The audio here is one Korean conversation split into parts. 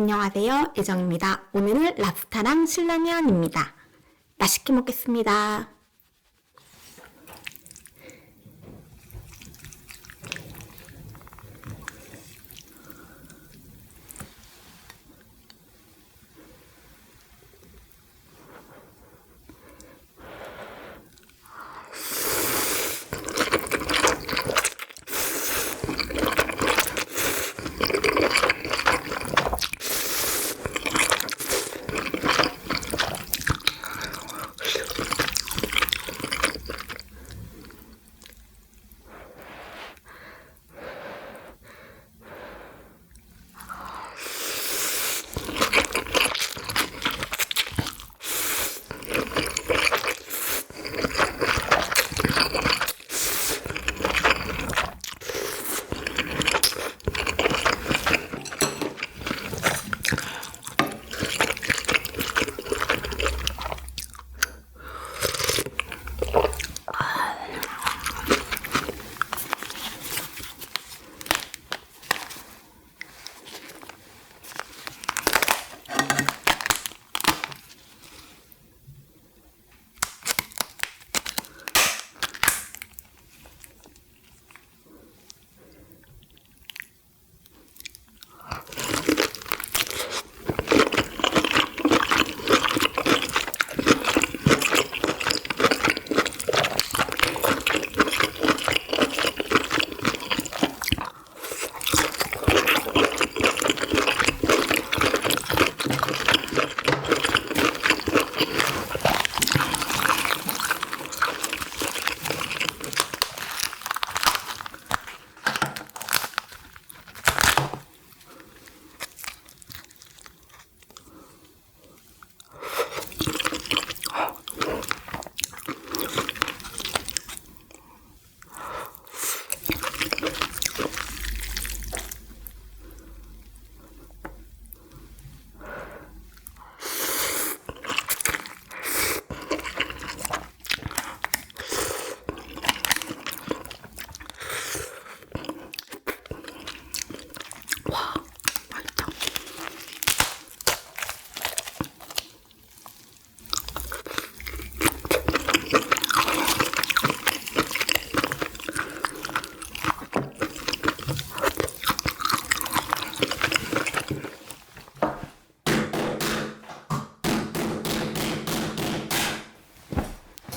안녕하세요. 예정입니다. 오늘은 랍스타랑 신라면입니다. 맛있게 먹겠습니다.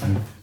嗯。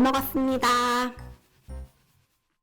잘 먹었습니다.